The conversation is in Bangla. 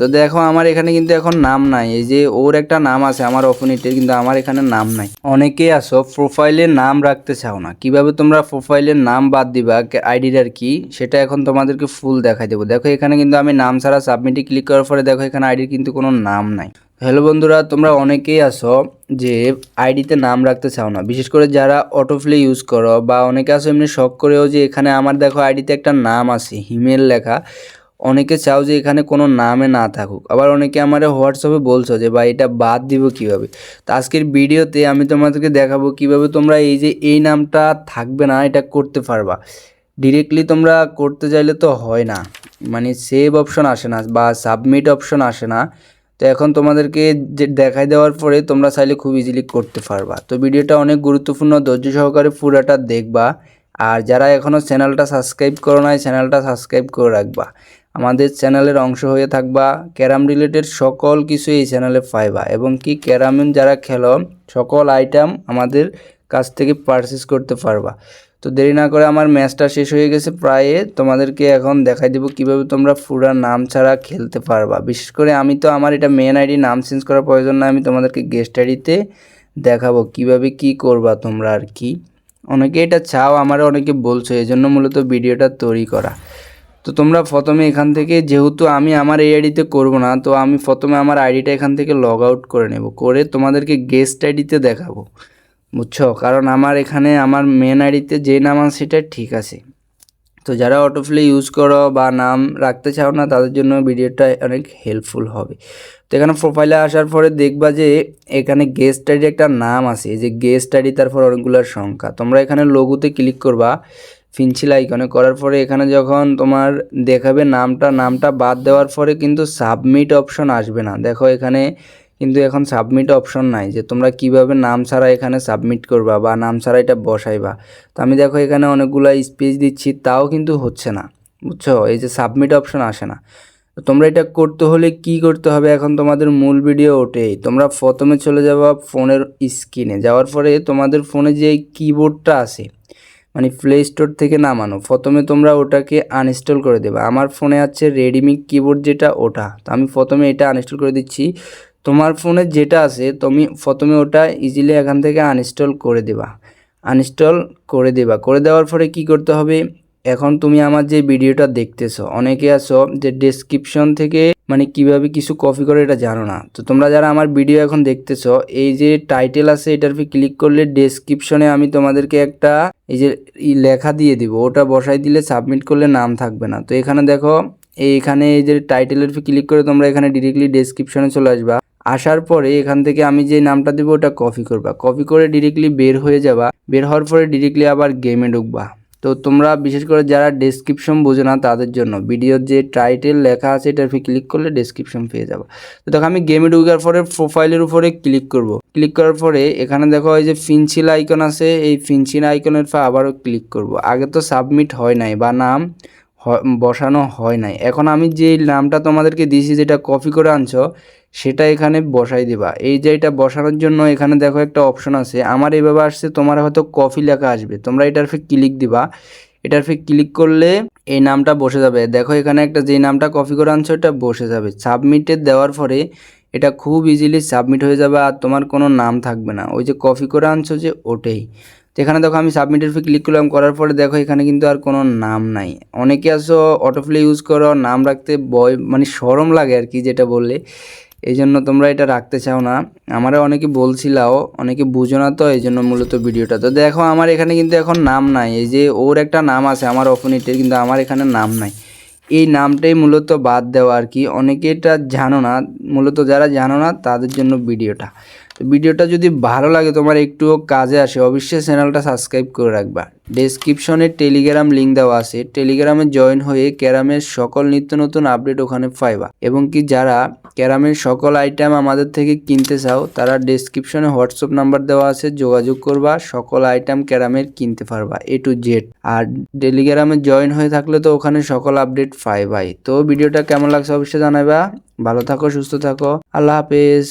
তো দেখো, আমার এখানে কিন্তু এখন নাম নাই। এই যে ওর একটা নাম আছে, আমার অপোনেন্টের, কিন্তু আমার এখানে নাম নাই। অনেকেই আসো প্রোফাইলে নাম রাখতে চাও না। কীভাবে তোমরা প্রোফাইলের নাম বাদ দিবা আইডিটার কি, সেটা এখন তোমাদেরকে ফুল দেখাই দেবো। দেখো, এখানে কিন্তু আমি নাম ছাড়া সাবমিটে ক্লিক করার পরে দেখো, এখানে আইডির কিন্তু কোনো নাম নাই। হ্যালো বন্ধুরা, তোমরা অনেকেই আসো যে আইডিতে নাম রাখতে চাও না। বিশেষ করে যারা অটোফ্লে ইউজ করো, বা অনেকে আসো এমনি শখ করেও যে এখানে আমার দেখো আইডিতে একটা নাম আছে, হিমেল লেখা। অনেকে চাও যে এখানে কোনো নামে না থাকুক। আবার অনেকে আমার হোয়াটসঅ্যাপে বলছো যে, ভাই, এটা বাদ দিব কীভাবে? তো আজকের ভিডিওতে আমি তোমাদেরকে দেখাবো কীভাবে তোমরা এই যে, এই নামটা থাকবে না, এটা করতে পারবা। ডিরেক্টলি তোমরা করতে চাইলে তো হয় না। মানে সেভ অপশন আসে না বা সাবমিট অপশন আসে না। তো এখন তোমাদেরকে যে, দেখাই দেওয়ার পরে তোমরা চাইলে খুব ইজিলি করতে পারবা। তো ভিডিওটা অনেক গুরুত্বপূর্ণ, ধৈর্য সহকারে পুরাটা দেখবা। আর যারা এখনও চ্যানেলটা সাবস্ক্রাইব করো নাই চ্যানেলটা সাবস্ক্রাইব করে রাখবা। আমাদের চ্যানেলের অংশ হয়ে থাকবা। ক্যারাম রিলেটেড সকল কিছু এই চ্যানেলে পাইবা এবং কি ক্যারাম যারা খেলো, সকল আইটেম আমাদের কাছ থেকে পারচেস করতে পারবা। তো দেরি না করে আমার ম্যাচটা শেষ হয়ে গেছে, প্রায় তোমাদেরকে এখন দেখাই দেবো কীভাবে তোমরা পুরা নাম ছাড়া খেলতে পারবা। বিশেষ করে আমি তো আমার এটা মেন আইডি নাম চেঞ্জ করার প্রয়োজন না, আমি তোমাদেরকে গেস্ট আইডিতে দেখাবো কীভাবে কি করবা তোমরা আর কি। অনেকে এটা চাও আমার অনেকে বলছো এই জন্য মূলত ভিডিওটা তৈরি করা। তো তোমরা প্রথমে এখান থেকে, যেহেতু আমি আমার এই আইডিতে করব না, তো আমি প্রথমে আমার আইডিটা এখান থেকে লগ আউট করে নেব। করে তোমাদেরকে গেস্ট আইডিতে দেখাবো, বুঝছ? কারণ আমার এখানে আমার মেন আইডিতে যে নাম আছে সেটা ঠিক আছে। তো যারা অটোফ্লে ইউজ করো বা নাম রাখতে চাও না, তাদের জন্য ভিডিওটা অনেক হেল্পফুল হবে। তো এখানে প্রোফাইলে আসার পরে দেখবা যে, এখানে গেস্ট আইডি একটা নাম আছে যে গেস্ট আইডি তারপর অনেকগুলোর সংখ্যা। তোমরা এখানে লঘুতে ক্লিক করবা ফিনচিল আইকনে করার পরে এখানে যখন তোমার দেখাবে নামটা নামটা বাদ দেওয়ার পরে কিন্তু সাবমিট অপশন আসবে না। দেখো এখানে কিন্তু এখন সাবমিট অপশন নাই যে তোমরা কীভাবে নাম ছাড়া এখানে সাবমিট করবা বা নাম ছাড়া এটা বসাইবা। তো আমি দেখো এখানে অনেকগুলো স্পেস দিচ্ছি, তাও কিন্তু হচ্ছে না। বুঝছ? এই যে সাবমিট অপশন আসে না। তোমরা এটা করতে হলে কি করতে হবে? এখন তোমাদের মূল ভিডিও ওঠেই। তোমরা প্রথমে চলে যাবা ফোনের স্ক্রিনে যাওয়ার পরে তোমাদের ফোনে যে কিবোর্ডটা আছে মানে প্লে স্টোর থেকে নামানো। প্রথমে তোমরা ওটাকে আনইনস্টল করে দেবে। আমার ফোনে আছে রেডিমি কিবোর্ড যেটা, ওটা। তো আমি প্রথমে এটা আনইনস্টল করে দিচ্ছি। তোমার ফোনে যেটা আছে, তুমি প্রথমে ওটা ইজিলি এখান থেকে আনইনস্টল করে দেবা। আনইনস্টল করে দেবা। করে দেওয়ার পরে কি করতে হবে? এখন তুমি আমার যে ভিডিওটা দেখতেছো, অনেকে আছো যে ডেসক্রিপশন থেকে মানে কীভাবে কিছু কপি করে এটা জানো না। তো তোমরা যারা আমার ভিডিও এখন দেখতেছো, এই যে টাইটেল আছে এটার উপরে ক্লিক করলে ডেসক্রিপশনে আমি তোমাদেরকে একটা এই যে লেখা দিয়ে দিব, ওটা বসাই দিলে সাবমিট করলে নাম থাকবে না। তো এখানে দেখো এইখানে এই যে টাইটেলের উপরে ক্লিক করে তোমরা এখানে ডিরেক্টলি ডেসক্রিপশনে চলে আসবা। আসার পরে এখান থেকে আমি যে নামটা দেবো ওটা কপি করবা। কপি করে ডিরেক্টলি বের হয়ে যাবা। বের হওয়ার পরে ডিরেক্টলি আবার গেমে ঢুকবা। তো তোমরা বিশেষ করে যারা ডেসক্রিপশন বোঝে না তাদের জন্য ভিডিওর যে টাইটেল লেখা আছে এটার ক্লিক করলে ডেসক্রিপশন পেয়ে যাব। তো দেখো আমি গেমে ঢুকার পরে প্রোফাইলের উপরে ক্লিক করব। ক্লিক করার পরে এখানে দেখো এই যে ফিনচিল আইকন আছে, এই ফিনচিল আইকনের পর আবারও ক্লিক করব। আগে তো সাবমিট হয় নাই বা নাম বসানো হয় নাই। এখন আমি যে নামটা তোমাদেরকে দিয়েছি, যেটা কপি করে আনছো, সেটা এখানে বসাই দিবা। এই যে এটা বসানোর জন্য এখানে দেখো একটা অপশন আছে। আমার এইভাবে আসছে, তোমার হয়তো কপি লেখা আসবে। তোমরা এটার ফে ক্লিক দিবা। এটার ফে ক্লিক করলে এই নামটা বসে যাবে। দেখো এখানে একটা যে নামটা কপি করে আনছো, এটা বসে যাবে। সাবমিটে দেওয়ার পরে এটা খুব ইজিলি সাবমিট হয়ে যাবে আর তোমার কোনো নাম থাকবে না। ওই যে কপি করে আনছো যে ওটাই। এখানে দেখো আমি সাবমিটের ফি ক্লিক করলাম, করার পরে দেখো এখানে কিন্তু আর কোনো নাম নাই। অনেকে আসো অটোপ্লে ইউজ করো, নাম রাখতে ভয় মানে সরম লাগে আর কি যেটা বললে। এই জন্য তোমরা এটা রাখতে চাও না। আমারও অনেকে বলছিলাও, অনেকে বুঝো না তো এই জন্য মূলত ভিডিওটা। তো দেখো আমার এখানে কিন্তু এখন নাম নাই। এই যে ওর একটা নাম আছে, আমার অপোনেন্টের, কিন্তু আমার এখানে নাম নাই। এই নামটাই মূলত বাদ দেওয়া আর কি। অনেকে এটা জানো না, মূলত যারা জানো না, তাদের জন্য ভিডিওটা। তো ভিডিওটা যদি ভালো লাগে, তোমার একটুও কাজে আসে, অবশ্যই চ্যানেলটা সাবস্ক্রাইব করে রাখবা। ডেসক্রিপশনে টেলিগ্রাম লিঙ্ক দেওয়া আছে। টেলিগ্রামে জয়েন হয়ে ক্যারামের সকল নিত্য নতুন আপডেট ওখানে পাইবা। এবং কি যারা ক্যারামের সকল আইটেম আমাদের থেকে কিনতে চাও, তারা ডেসক্রিপশনে হোয়াটসঅ্যাপ নাম্বার দেওয়া আছে, যোগাযোগ করবা, সকল আইটেম ক্যারামের কিনতে পারবা এ টু জেড আর টেলিগ্রামে জয়েন হয়ে থাকলে তো ওখানে সকল আপডেট পাইবাই। তো ভিডিওটা কেমন লাগছে অবশ্যই জানাবা ভালো থাকো, সুস্থ থাকো। আল্লাহ হাফেজ।